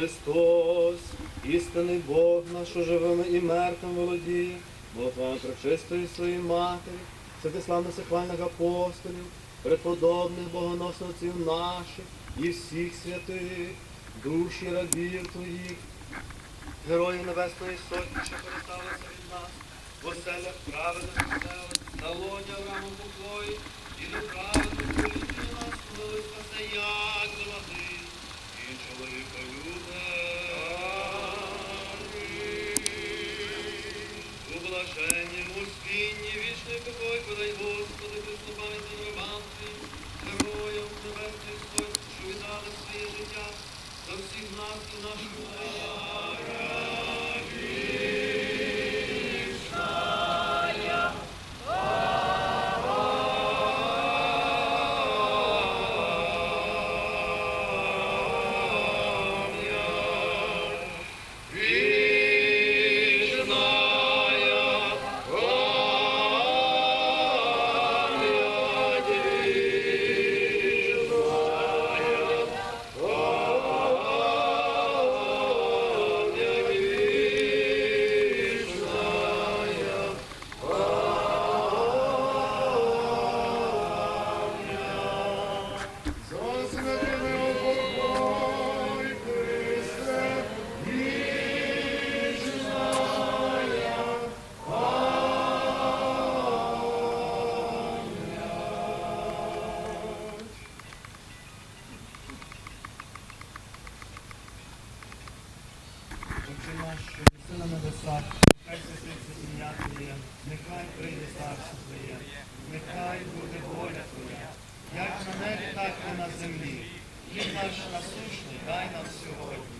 Христос, істинний Бог наш, живими і мертвим володіє, молитвами пречистої своєї матері, святиславних сихвальних апостолів, преподобних богоносних отців наших і всіх святих, душі рабів твоїх, героїв Небесної Сотні, що пересталися від нас, в оселях праведних оселях, на лоні Аврааму покої, і до праведних політів нас повели спасе, як до за всіх прийде царство Твоє, нехай буде воля Твоя, як на небі, так і на землі. Хліб наш насущний дай нам сьогодні.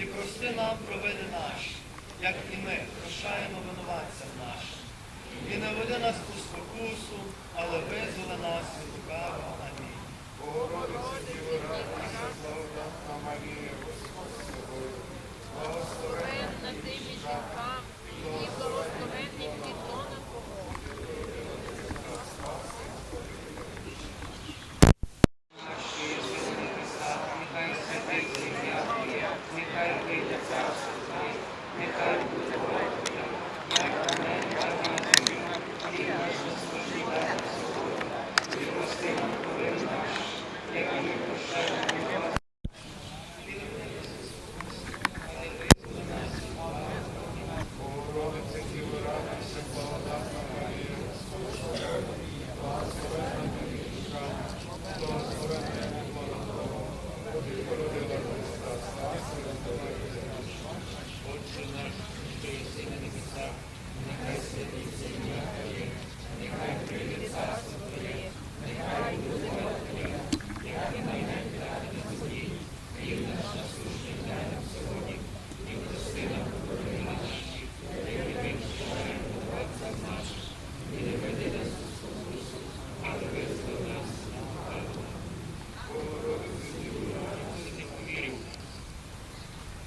І прости нам провини наші, як і ми прощаємо винуватцям нашим. І не веди нас у спокусу, але визволи нас від лукавого. Амінь. Благословенна ти між жінками, і благословенний плідона Твого. Нехай святиться ім'я Твоє, нехай прийде царство Твоє, нехай буде воля Твоя, як на небі, так і на землі. Хліб наш насущний дай нам сьогодні, і прости нам провини наші, як і ми прощаємо винуватцям.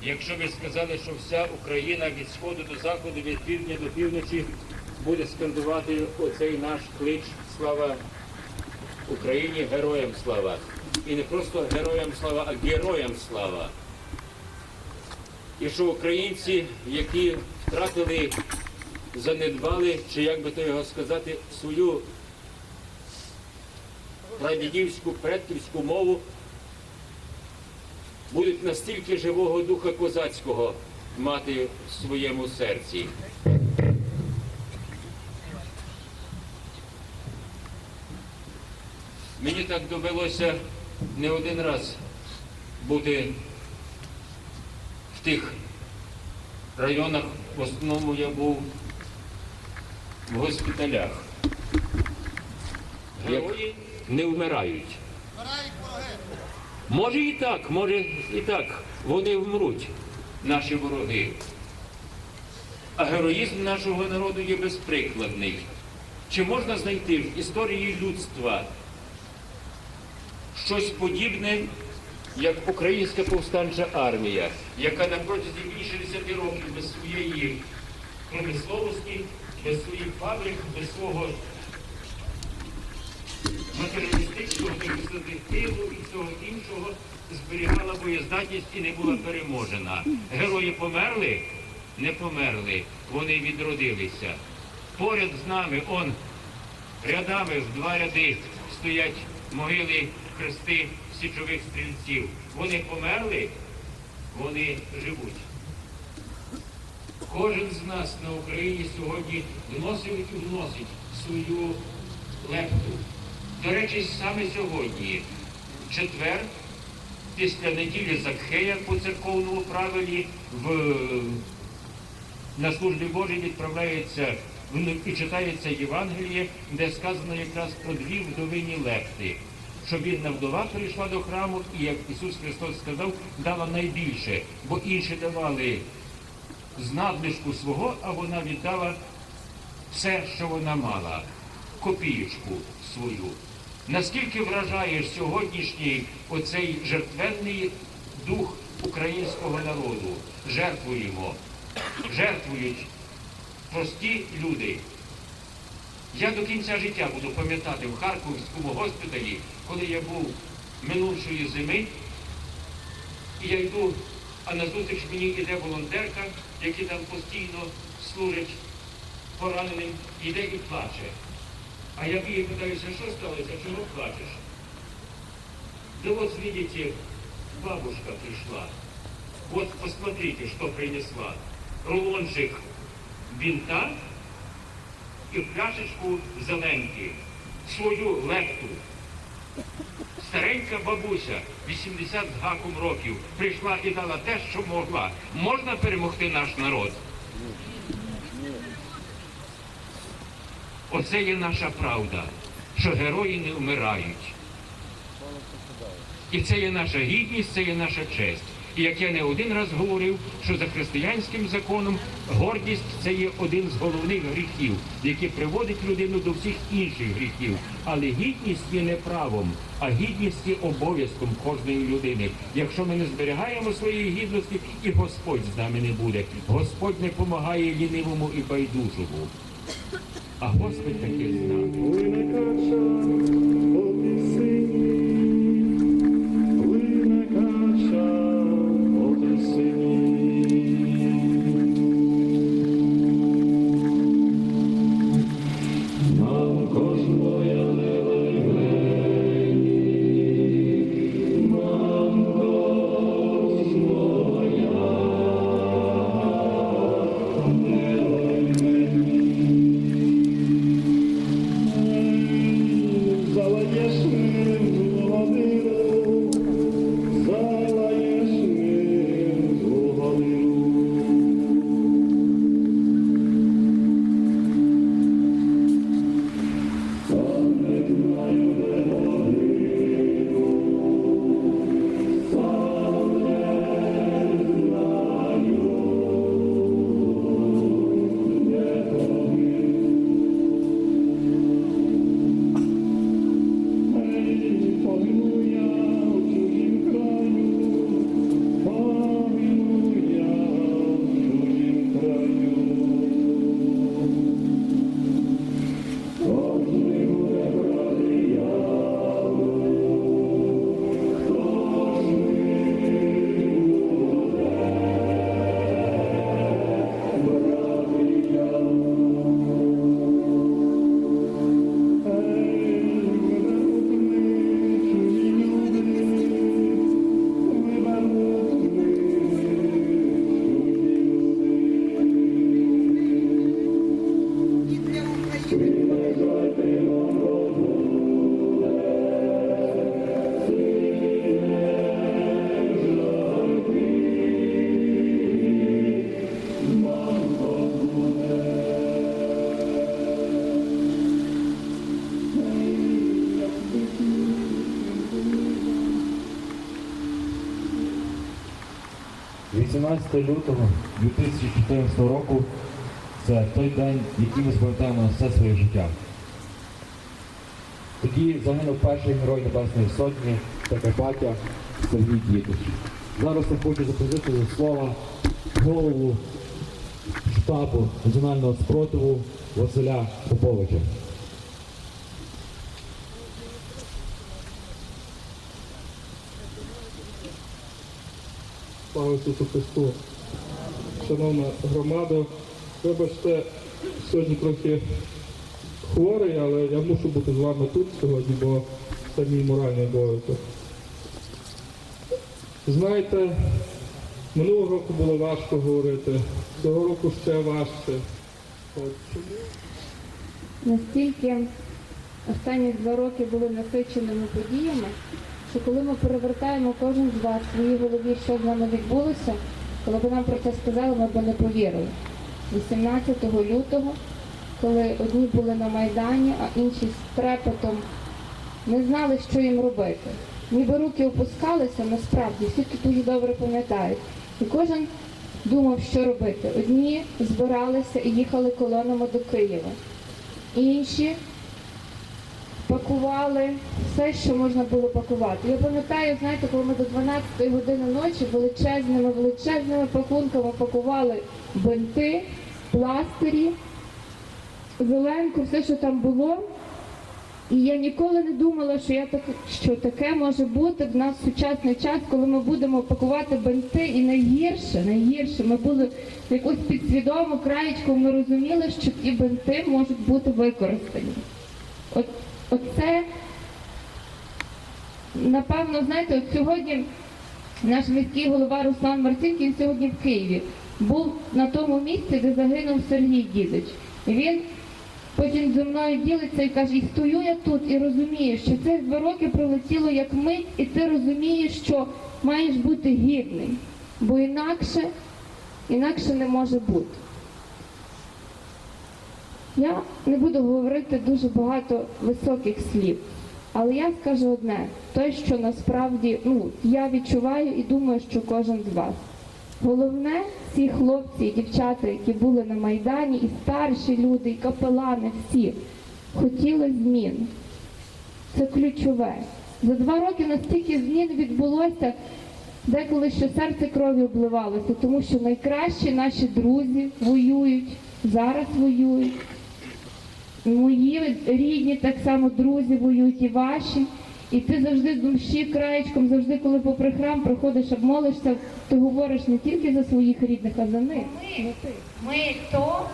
Якщо ви сказали, що вся Україна від сходу до заходу, від півдня до півночі буде скандувати оцей наш клич слава Україні, героям слава. І не просто героям слава, а героям слава. І що українці, які втратили, занедбали, чи як би то його сказати, свою прадідівську, предківську мову, будуть настільки живого духа козацького мати в своєму серці. Мені так довелося не один раз бути в тих районах, в основному я був в госпіталях. Герої не вмирають. Може і так, може і так. Вони вмруть, наші вороги. А героїзм нашого народу є безприкладний. Чи можна знайти в історії людства щось подібне, як українська повстанча армія, яка на протязі більше 10 років без своєї промисловості, без своїх фабрик, без свого матеріалістичного тилу і всього іншого зберігала боєздатність і не була переможена. Герої померли? Не померли, вони відродилися. Поряд з нами, он рядами в два ряди стоять могили хрести січових стрільців. Вони померли, вони живуть. Кожен з нас на Україні сьогодні вносив і вносить свою лепту. До речі, саме сьогодні, четвер, після неділі Закхея по церковному правилі в, на службі Божій відправляється і читається Євангеліє, де сказано якраз про дві вдовині лепти. Що бідна вдова прийшла до храму, і як Ісус Христос сказав, дала найбільше, бо інші давали з надлишку свого, а вона віддала все, що вона мала, копієчку свою. Наскільки вражає сьогоднішній оцей жертвенний дух українського народу? Жертвуємо, жертвують прості люди. Я до кінця життя буду пам'ятати в Харківському госпіталі, коли я був минулої зими, і я йду, а назустріч мені йде волонтерка, які там постійно служать пораненим, йде і плаче. А я її питаюся, що сталося, чого плачеш? Да вот видите, бабушка пришла. Вот посмотрите, что принесла. Рулончик бинта і пляшечку зеленки, свою лепту. Старенька бабуся, 80 з гаком років, прийшла і дала те, що могла. Можна перемогти наш народ? Оце є наша правда, що герої не вмирають. І це є наша гідність, це є наша честь. І як я не один раз говорив, що за християнським законом гордість це є один з головних гріхів, який приводить людину до всіх інших гріхів. Але гідність є не правом, а гідність є обов'язком кожної людини. Якщо ми не зберігаємо своєї гідності, і Господь з нами не буде. Господь не допомагає лінивому і байдужому. А Господь таки з нами. 18 лютого 2014 року це той день, який ми запам'ятаємо все своє життя. Тоді загинув перший герой Небесної Сотні Прикарпаття Сергій Дідуш. Зараз я хочу запросити до слова голову штабу національного спротиву Василя Поповича. Слава Ісусу Христу. Шановна громада, вибачте, сьогодні трохи хворий, але я мушу бути з вами тут сьогодні, бо це мій моральний обов'язок. Знаєте, минулого року було важко говорити, цього року ще важче. От чому? Настільки останні два роки були насиченими подіями, що коли ми перевертаємо кожен з вас в своїй голові, що з нами відбулося, коли б нам про це сказали, ми б не повірили. 18 лютого, коли одні були на Майдані, а інші з трепетом не знали, що їм робити. Ніби руки опускалися, насправді, всі тут дуже добре пам'ятають. І кожен думав, що робити. Одні збиралися і їхали колонами до Києва. Інші пакували все, що можна було пакувати. Я пам'ятаю, знаєте, коли ми до 12 години ночі величезними, величезними пакунками пакували бинти, пластирі, зеленку, все, що там було. І я ніколи не думала, що я так, що таке може бути в нас в сучасний час, коли ми будемо пакувати бинти. І найгірше, найгірше, ми були якось підсвідомо краєчком, ми розуміли, що ті бинти можуть бути використані. От, оце, напевно, знаєте, от сьогодні наш міський голова Руслан Марцинкін сьогодні в Києві був на тому місці, де загинув Сергій Дідич. Він потім зі мною ділиться і каже, і стою я тут і розумію, що це два роки пролетіло як мить, і ти розумієш, що маєш бути гідний, бо інакше, інакше не може бути. Я не буду говорити дуже багато високих слів, але я скажу одне: те, що насправді ну, я відчуваю і думаю, що кожен з вас. Головне, ці хлопці і дівчата, які були на Майдані, і старші люди, і капелани, всі хотіли змін. Це ключове. За два роки настільки змін відбулося, деколи що серце крові обливалося, тому що найкращі наші друзі воюють, зараз воюють. Мої рідні так само друзі воюють і ваші. І ти завжди з душі краєчком, завжди, коли попри храм проходиш, обмолишся, ти говориш не тільки за своїх рідних, а за них. Ми, ми то,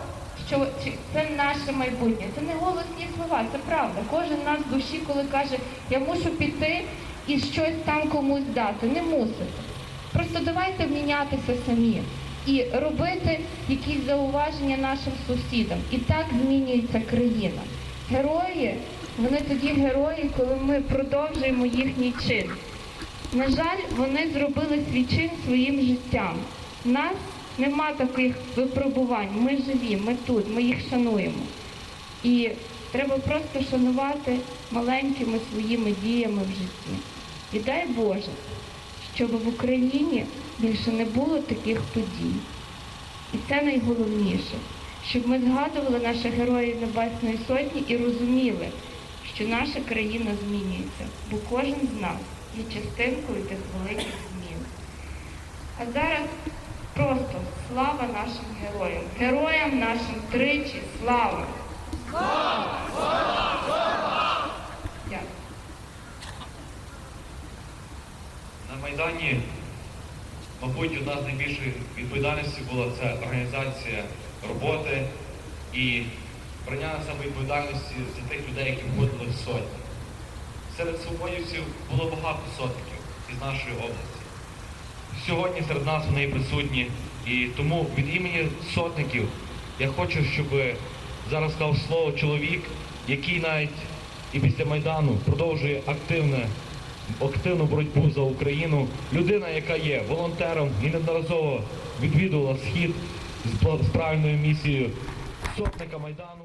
що це наше майбутнє. Це не голосні слова, це правда. Кожен нас в душі, коли каже, я мушу піти і щось там комусь дати. Не мусите. Просто давайте вмінятися самі і робити якісь зауваження нашим сусідам. І так змінюється країна. Герої, вони тоді герої, коли ми продовжуємо їхній чин. На жаль, вони зробили свій чин своїм життям. У нас нема таких випробувань. Ми живі, ми тут, ми їх шануємо. І треба просто шанувати маленькими своїми діями в житті. І дай Боже, щоб в Україні більше не було таких подій. І це найголовніше, щоб ми згадували наших героїв Небесної Сотні і розуміли, що наша країна змінюється, бо кожен з нас є частинкою тих великих змін. А зараз просто слава нашим героям, героям нашим тричі слава! Дякую. Майдані, мабуть, одна з найбільших відповідальностей була це організація роботи і брання на себе відповідальності за тих людей, які входили в сотні. Серед свободівців було багато сотників із нашої області. Сьогодні серед нас вони присутні, і тому від імені сотників я хочу, щоб зараз сказав слово чоловік, який навіть і після Майдану продовжує активне активну боротьбу за Україну. Людина, яка є волонтером і неодноразово відвідувала схід з правильною місією сотника Майдану.